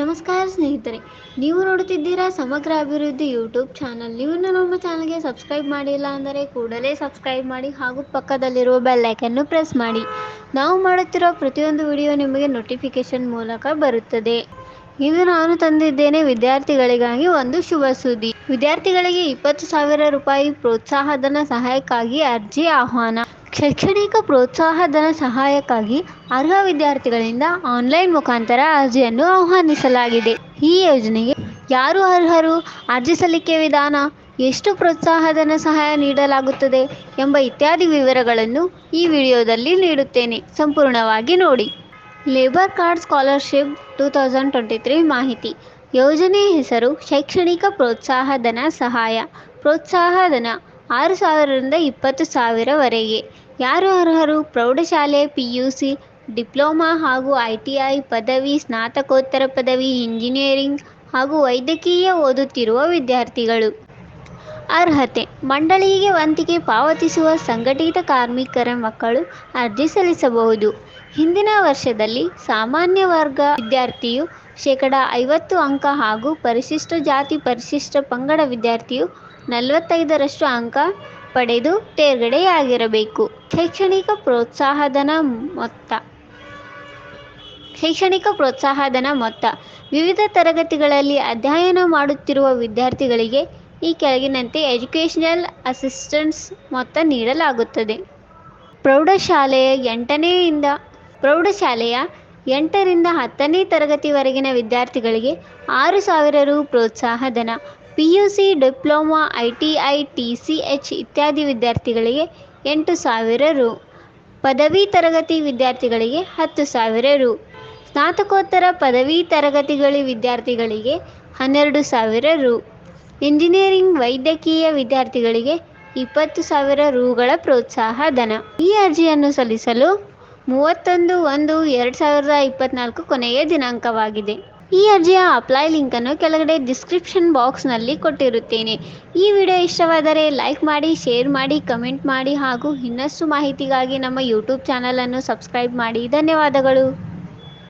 ನಮಸ್ಕಾರ ಸ್ನೇಹಿತರೆ, ನೀವು ನೋಡುತ್ತಿದ್ದೀರಾ ಸಮಗ್ರ ಅಭಿವೃದ್ಧಿ ಯೂಟ್ಯೂಬ್ ಚಾನಲ್. ನೀವು ನಮ್ಮ ಚಾನಲ್ಗೆ ಸಬ್ಸ್ಕ್ರೈಬ್ ಮಾಡಿಲ್ಲ ಅಂದರೆ ಕೂಡಲೇ ಸಬ್ಸ್ಕ್ರೈಬ್ ಮಾಡಿ ಹಾಗೂ ಪಕ್ಕದಲ್ಲಿರುವ ಬೆಲ್ ಐಕನ್ನು ಪ್ರೆಸ್ ಮಾಡಿ. ನಾವು ಮಾಡುತ್ತಿರುವ ಪ್ರತಿಯೊಂದು ವಿಡಿಯೋ ನಿಮಗೆ ನೋಟಿಫಿಕೇಶನ್ ಮೂಲಕ ಬರುತ್ತದೆ. ಇದು ನಾನು ತಂದಿದ್ದೇನೆ ವಿದ್ಯಾರ್ಥಿಗಳಿಗಾಗಿ ಒಂದು ಶುಭ ಸುದ್ದಿ. ವಿದ್ಯಾರ್ಥಿಗಳಿಗೆ ಇಪ್ಪತ್ತು ಸಾವಿರ ರೂಪಾಯಿ ಪ್ರೋತ್ಸಾಹಧನ ಸಹಾಯಕ್ಕಾಗಿ ಅರ್ಜಿ ಆಹ್ವಾನ. ಶೈಕ್ಷಣಿಕ ಪ್ರೋತ್ಸಾಹಧನ ಸಹಾಯಕ್ಕಾಗಿ ಅರ್ಹ ವಿದ್ಯಾರ್ಥಿಗಳಿಂದ ಆನ್ಲೈನ್ ಮುಖಾಂತರ ಅರ್ಜಿಯನ್ನು ಆಹ್ವಾನಿಸಲಾಗಿದೆ. ಈ ಯೋಜನೆಗೆ ಯಾರು ಅರ್ಹರು? ಅರ್ಜಿ ಸಲ್ಲಿಕೆ ವಿಧಾನ ಎಷ್ಟು ಪ್ರೋತ್ಸಾಹಧನ ಸಹಾಯ ನೀಡಲಾಗುತ್ತದೆ ಎಂಬ ಇತ್ಯಾದಿ ವಿವರಗಳನ್ನು ಈ ವಿಡಿಯೋದಲ್ಲಿ ನೀಡುತ್ತೇನೆ. ಸಂಪೂರ್ಣವಾಗಿ ನೋಡಿ. Labour card scholarship two thousand twenty three ಮಾಹಿತಿ. ಯೋಜನೆ ಹೆಸರು ಶೈಕ್ಷಣಿಕ ಪ್ರೋತ್ಸಾಹಧನ ಸಹಾಯ. ಪ್ರೋತ್ಸಾಹಧನ ಆರು ಸಾವಿರದಿಂದ ಇಪ್ಪತ್ತು ಸಾವಿರವರೆಗೆ. ಯಾರು ಅರ್ಹರು? ಪ್ರೌಢಶಾಲೆ ಪಿ ಯು ಸಿ ಡಿಪ್ಲೊಮಾ ಹಾಗೂ ಐ ಟಿ ಐ ಪದವಿ, ಸ್ನಾತಕೋತ್ತರ ಪದವಿ, ಇಂಜಿನಿಯರಿಂಗ್ ಹಾಗೂ ವೈದ್ಯಕೀಯ ಓದುತ್ತಿರುವ ವಿದ್ಯಾರ್ಥಿಗಳು. ಅರ್ಹತೆ. ಮಂಡಳಿಗೆ ವಂತಿಕೆ ಪಾವತಿಸುವ ಸಂಘಟಿತ ಕಾರ್ಮಿಕರ ಮಕ್ಕಳು ಅರ್ಜಿ ಸಲ್ಲಿಸಬಹುದು. ಹಿಂದಿನ ವರ್ಷದಲ್ಲಿ ಸಾಮಾನ್ಯ ವರ್ಗ ವಿದ್ಯಾರ್ಥಿಯು ಶೇಕಡ ಐವತ್ತು ಅಂಕ ಹಾಗೂ ಪರಿಶಿಷ್ಟ ಜಾತಿ ಪರಿಶಿಷ್ಟ ಪಂಗಡ ವಿದ್ಯಾರ್ಥಿಯು ನಲವತ್ತೈದರಷ್ಟು ಅಂಕ ಪಡೆದು ತೇರ್ಗಡೆಯಾಗಿರಬೇಕು. ಶೈಕ್ಷಣಿಕ ಪ್ರೋತ್ಸಾಹಧನ ಮೊತ್ತ. ಶೈಕ್ಷಣಿಕ ಪ್ರೋತ್ಸಾಹಧನ ಮೊತ್ತ. ವಿವಿಧ ತರಗತಿಗಳಲ್ಲಿ ಅಧ್ಯಯನ ಮಾಡುತ್ತಿರುವ ವಿದ್ಯಾರ್ಥಿಗಳಿಗೆ ಈ ಕೆಳಗಿನಂತೆ ಎಜುಕೇಷನಲ್ ಅಸಿಸ್ಟೆನ್ಸ್ ಮೊತ್ತ ನೀಡಲಾಗುತ್ತದೆ. ಪ್ರೌಢಶಾಲೆಯ ಎಂಟನೆಯಿಂದ ಪ್ರೌಢಶಾಲೆಯ ಎಂಟರಿಂದ ಹತ್ತನೇ ತರಗತಿವರೆಗಿನ ವಿದ್ಯಾರ್ಥಿಗಳಿಗೆ ಆರು ಸಾವಿರ ರು ಪ್ರೋತ್ಸಾಹಧನ. P U C diploma, I T I, T C H ಇತ್ಯಾದಿ ವಿದ್ಯಾರ್ಥಿಗಳಿಗೆ ಎಂಟು ಸಾವಿರ ರು. ಪದವಿ ತರಗತಿ ವಿದ್ಯಾರ್ಥಿಗಳಿಗೆ ಹತ್ತು ಸಾವಿರ ರು. ಸ್ನಾತಕೋತ್ತರ ಪದವಿ ತರಗತಿಗಳ ವಿದ್ಯಾರ್ಥಿಗಳಿಗೆ ಹನ್ನೆರಡು ಸಾವಿರ ರು. ಇಂಜಿನಿಯರಿಂಗ್ ವೈದ್ಯಕೀಯ ವಿದ್ಯಾರ್ಥಿಗಳಿಗೆ ಇಪ್ಪತ್ತು ಸಾವಿರ ರುಗಳ ಪ್ರೋತ್ಸಾಹ ಧನ. ಈ ಅರ್ಜಿಯನ್ನು ಸಲ್ಲಿಸಲು ಮೂವತ್ತೊಂದು ಒಂದು ಎರಡು ಸಾವಿರದ ಇಪ್ಪತ್ತ್ನಾಲ್ಕು ಕೊನೆಯ ದಿನಾಂಕವಾಗಿದೆ. ಈ ಅರ್ಜಿಯ ಅಪ್ಲೈ ಲಿಂಕನ್ನು ಕೆಳಗಡೆ ಡಿಸ್ಕ್ರಿಪ್ಷನ್ ಬಾಕ್ಸ್ನಲ್ಲಿ ಕೊಟ್ಟಿರುತ್ತೇನೆ. ಈ ವಿಡಿಯೋ ಇಷ್ಟವಾದರೆ ಲೈಕ್ ಮಾಡಿ, ಶೇರ್ ಮಾಡಿ, ಕಮೆಂಟ್ ಮಾಡಿ ಹಾಗೂ ಇನ್ನಷ್ಟು ಮಾಹಿತಿಗಾಗಿ ನಮ್ಮ ಯೂಟ್ಯೂಬ್ ಚಾನಲನ್ನು ಸಬ್ಸ್ಕ್ರೈಬ್ ಮಾಡಿ. ಧನ್ಯವಾದಗಳು.